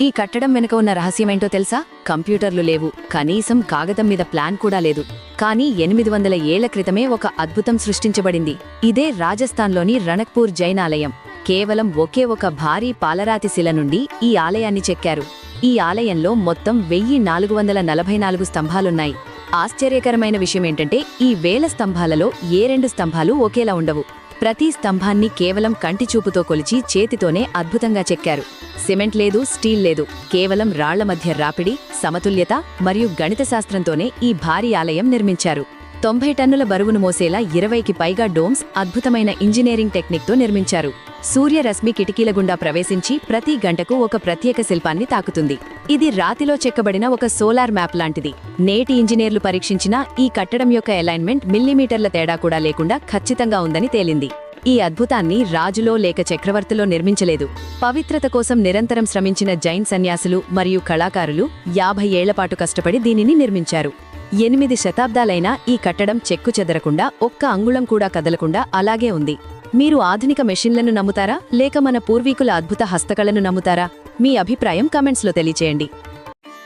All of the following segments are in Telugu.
ఈ కట్టడం వెనుక ఉన్న రహస్యమేంటో తెలుసా? కంప్యూటర్లు లేవు. కనీసం కాగతం మీద ప్లాన్ కూడా లేదు. కానీ ఎనిమిది వందల ఏళ్ళ క్రితమే ఒక అద్భుతం సృష్టించబడింది. ఇదే రాజస్థాన్లోని రణక్పూర్ జైనాలయం. ఆలయం కేవలం ఒకే ఒక భారీ పాలరాతి శిల నుండి ఈ ఆలయాన్ని చెక్కారు. ఈ ఆలయంలో మొత్తం వెయ్యి నాలుగు వందల నలభై నాలుగు స్తంభాలున్నాయి. ఆశ్చర్యకరమైన విషయమేంటంటే ఈ వేల స్తంభాలలో ఏ రెండు స్తంభాలు ఒకేలా ఉండవు. ప్రతి స్తంభాన్ని కేవలం కంటిచూపుతో కొలిచి చేతితోనే అద్భుతంగా చెక్కారు. సిమెంట్ లేదు స్టీల్ లేదు. కేవలం రాళ్ళ మధ్య రాపిడి సమతుల్యత మరియు గణిత శాస్త్రంతోనే ఈ భారీ ఆలయం నిర్మించారు. తొంభై టన్నుల బరువును మోసేలా ఇరవైకి పైగా డోమ్స్ అద్భుతమైన ఇంజనీరింగ్ టెక్నిక్తో నిర్మించారు. సూర్యరశ్మి కిటికీల గుండా ప్రవేశించి ప్రతి గంటకు ఒక ప్రత్యేక శిల్పాన్ని తాకుతుంది. ఇది రాతిలో చెక్కబడిన ఒక సోలార్ మ్యాప్ లాంటిది. నేటి ఇంజనీర్లు పరీక్షించిన ఈ కట్టడం యొక్క అలైన్మెంట్ మిల్లీమీటర్ల తేడా కూడా లేకుండా ఖచ్చితంగా ఉందని తేలింది. ఈ అద్భుతాన్ని రాజులో లేక చక్రవర్తిలో నిర్మించలేదు. పవిత్రత కోసం నిరంతరం శ్రమించిన జైన్ సన్యాసులు మరియు కళాకారులు యాభై ఏళ్ళపాటు కష్టపడి దీనిని నిర్మించారు. ఎనిమిది శతాబ్దాలైనా ఈ కట్టడం చెక్కు చెదరకుండా ఒక్క అంగుళం కూడా కదలకుండా అలాగే ఉంది. మీరు ఆధునిక మెషిన్లను నమ్ముతారా? లేక మన పూర్వీకుల అద్భుత హస్తకళను నమ్ముతారా? మీ అభిప్రాయం కమెంట్స్లో తెలియచేయండి.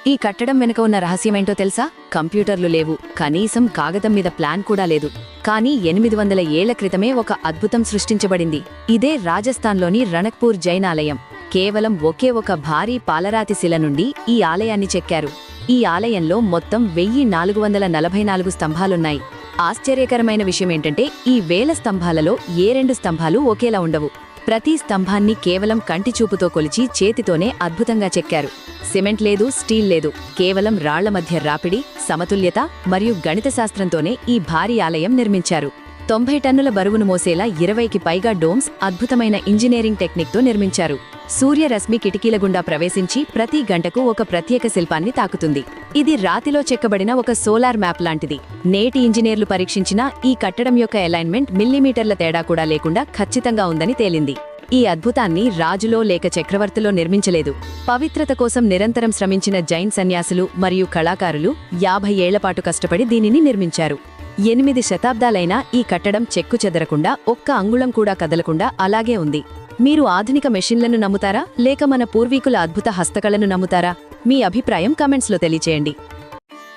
ఈ కట్టడం వెనుక ఉన్న రహస్యమేంటో తెలుసా? కంప్యూటర్లు లేవు. కనీసం కాగతం మీద ప్లాన్ కూడా లేదు. కానీ ఎనిమిది వందల ఏళ్ళ క్రితమే ఒక అద్భుతం సృష్టించబడింది. ఇదే రాజస్థాన్లోని రణక్పూర్ జైనాలయం. ఆలయం కేవలం ఒకే ఒక భారీ పాలరాతి శిల నుండి ఈ ఆలయాన్ని చెక్కారు. ఈ ఆలయంలో మొత్తం వెయ్యి నాలుగు వందల నలభై నాలుగు స్తంభాలున్నాయి. ఆశ్చర్యకరమైన విషయమేంటంటే ఈ వేల స్తంభాలలో ఏ రెండు స్తంభాలు ఒకేలా ఉండవు. ప్రతి స్తంభాన్ని కేవలం కంటిచూపుతో కొలిచి చేతితోనే అద్భుతంగా చెక్కారు. సిమెంట్ లేదు స్టీల్ లేదు. కేవలం రాళ్ళ మధ్య రాపిడి సమతుల్యత మరియు గణిత శాస్త్రంతోనే ఈ భారీ ఆలయం నిర్మించారు. తొంభై టన్నుల బరువును మోసేలా ఇరవైకి పైగా డోమ్స్ అద్భుతమైన ఇంజనీరింగ్ టెక్నిక్తో నిర్మించారు. సూర్యరశ్మి కిటికీల గుండా ప్రవేశించి ప్రతి గంటకు ఒక ప్రత్యేక శిల్పాన్ని తాకుతుంది. ఇది రాతిలో చెక్కబడిన ఒక సోలార్ మ్యాప్ లాంటిది. నేటి ఇంజనీర్లు పరీక్షించిన ఈ కట్టడం యొక్క అలైన్మెంట్ మిల్లీమీటర్ల తేడా కూడా లేకుండా ఖచ్చితంగా ఉందని తేలింది. ఈ అద్భుతాన్ని రాజులో లేక చక్రవర్తిలో నిర్మించలేదు. పవిత్రత కోసం నిరంతరం శ్రమించిన జైన్ సన్యాసులు మరియు కళాకారులు యాభై ఏళ్ళపాటు కష్టపడి దీనిని నిర్మించారు. ఎనిమిది శతాబ్దాలైనా ఈ కట్టడం చెక్కు చెదరకుండా ఒక్క అంగుళం కూడా కదలకుండా అలాగే ఉంది. మీరు ఆధునిక మెషిన్లను నమ్ముతారా? లేక మన పూర్వీకుల అద్భుత హస్తకళను నమ్ముతారా? మీ అభిప్రాయం కమెంట్స్లో తెలియచేయండి.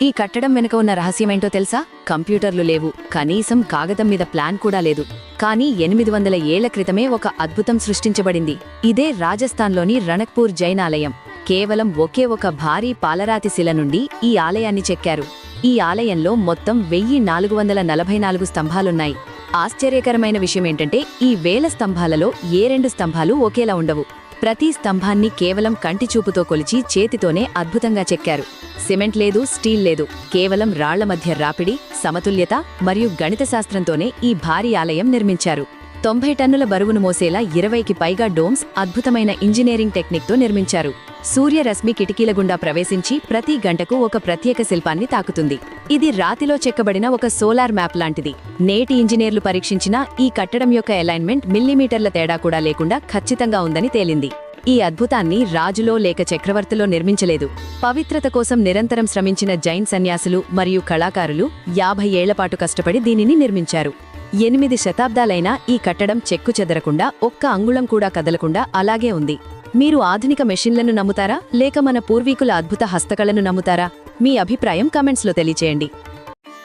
ఈ కట్టడం వెనుక ఉన్న రహస్యమేంటో తెలుసా? కంప్యూటర్లు లేవు. కనీసం కాగతం మీద ప్లాన్ కూడా లేదు. కానీ ఎనిమిది వందల ఏళ్ళ క్రితమే ఒక అద్భుతం సృష్టించబడింది. ఇదే రాజస్థాన్లోని రణక్పూర్ జైనాలయం. ఆలయం కేవలం ఒకే ఒక భారీ పాలరాతి శిల నుండి ఈ ఆలయాన్ని చెక్కారు. ఈ ఆలయంలో మొత్తం వెయ్యి నాలుగు వందల నలభై నాలుగు స్తంభాలున్నాయి. ఆశ్చర్యకరమైన విషయమేంటంటే ఈ వేల స్తంభాలలో ఏ రెండు స్తంభాలు ఒకేలా ఉండవు. ప్రతి స్తంభాన్ని కేవలం కంటిచూపుతో కొలిచి చేతితోనే అద్భుతంగా చెక్కారు. సిమెంట్ లేదు స్టీల్ లేదు కేవలం రాళ్ళ మధ్య రాపిడి సమతుల్యత మరియు గణిత శాస్త్రంతోనే ఈ భారీ ఆలయం నిర్మించారు. తొంభై టన్నుల బరువును మోసేలా ఇరవైకి పైగా డోమ్స్ అద్భుతమైన ఇంజనీరింగ్ టెక్నిక్తో నిర్మించారు. సూర్యరశ్మి కిటికీల గుండా ప్రవేశించి ప్రతి గంటకు ఒక ప్రత్యేక శిల్పాన్ని తాకుతుంది. ఇది రాతిలో చెక్కబడిన ఒక సోలార్ మ్యాప్ లాంటిది. నేటి ఇంజనీర్లు పరీక్షించిన ఈ కట్టడం యొక్క అలైన్మెంట్ మిల్లీమీటర్ల తేడా కూడా లేకుండా ఖచ్చితంగా ఉందని తేలింది. ఈ అద్భుతాన్ని రాజులో లేక చక్రవర్తిలో నిర్మించలేదు. పవిత్రత కోసం నిరంతరం శ్రమించిన జైన్ సన్యాసులు మరియు కళాకారులు యాభై ఏళ్ళపాటు కష్టపడి దీనిని నిర్మించారు. ఎనిమిది శతాబ్దాలైనా ఈ కట్టడం చెక్కు చెదరకుండా ఒక్క అంగుళం కూడా కదలకుండా అలాగే ఉంది. మీరు ఆధునిక మెషిన్లను నమ్ముతారా? లేక మన పూర్వీకుల అద్భుత హస్తకళను నమ్ముతారా? మీ అభిప్రాయం కమెంట్స్లో తెలియచేయండి.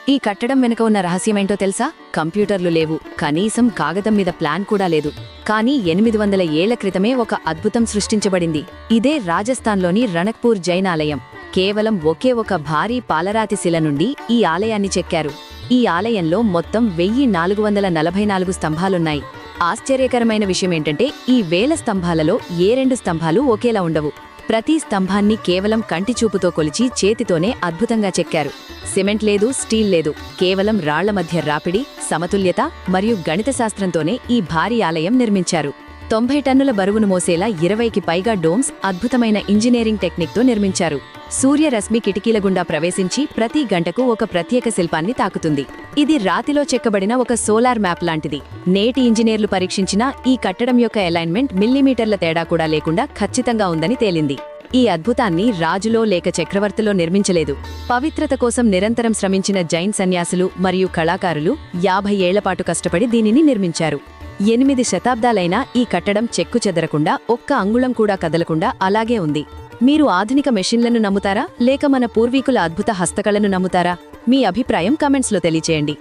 ఈ కట్టడం వెనుక ఉన్న రహస్యమేంటో తెలుసా? కంప్యూటర్లు లేవు. కనీసం కాగతం మీద ప్లాన్ కూడా లేదు. కానీ ఎనిమిది వందల ఏళ్ళ క్రితమే ఒక అద్భుతం సృష్టించబడింది. ఇదే రాజస్థాన్లోని రణక్పూర్ జైనాలయం. ఆలయం కేవలం ఒకే ఒక భారీ పాలరాతి శిల నుండి ఈ ఆలయాన్ని చెక్కారు. ఈ ఆలయంలో మొత్తం వెయ్యి నాలుగు వందల నలభై నాలుగు స్తంభాలున్నాయి. ఆశ్చర్యకరమైన విషయమేంటంటే ఈ వేల స్తంభాలలో ఏ రెండు స్తంభాలు ఒకేలా ఉండవు. ప్రతి స్తంభాన్ని కేవలం కంటిచూపుతో కొలిచి చేతితోనే అద్భుతంగా చెక్కారు. సిమెంట్ లేదు స్టీల్ లేదు. కేవలం రాళ్ళ మధ్య రాపిడి సమతుల్యత మరియు గణిత శాస్త్రంతోనే ఈ భారీ ఆలయం నిర్మించారు. తొంభై టన్నుల బరువును మోసేలా ఇరవైకి పైగా డోమ్స్ అద్భుతమైన ఇంజనీరింగ్ టెక్నిక్తో నిర్మించారు. సూర్యరశ్మి కిటికీల గుండా ప్రవేశించి ప్రతి గంటకు ఒక ప్రత్యేక శిల్పాన్ని తాకుతుంది. ఇది రాతిలో చెక్కబడిన ఒక సోలార్ మ్యాప్ లాంటిది. నేటి ఇంజనీర్లు పరీక్షించిన ఈ కట్టడం యొక్క అలైన్మెంట్ మిల్లీమీటర్ల తేడా కూడా లేకుండా ఖచ్చితంగా ఉందని తేలింది. ఈ అద్భుతాన్ని రాజులో లేక చక్రవర్తిలో నిర్మించలేదు. పవిత్రత కోసం నిరంతరం శ్రమించిన జైన్ సన్యాసులు మరియు కళాకారులు యాభై ఏళ్ళపాటు కష్టపడి దీనిని నిర్మించారు. ఎనిమిది శతాబ్దాలైనా ఈ కట్టడం చెక్కు చెదరకుండా ఒక్క అంగుళం కూడా కదలకుండా అలాగే ఉంది. మీరు ఆధునిక మెషిన్లను నమ్ముతారా? లేక మన పూర్వీకుల అద్భుత హస్తకళను నమ్ముతారా? మీ అభిప్రాయం కమెంట్స్లో తెలియచేయండి.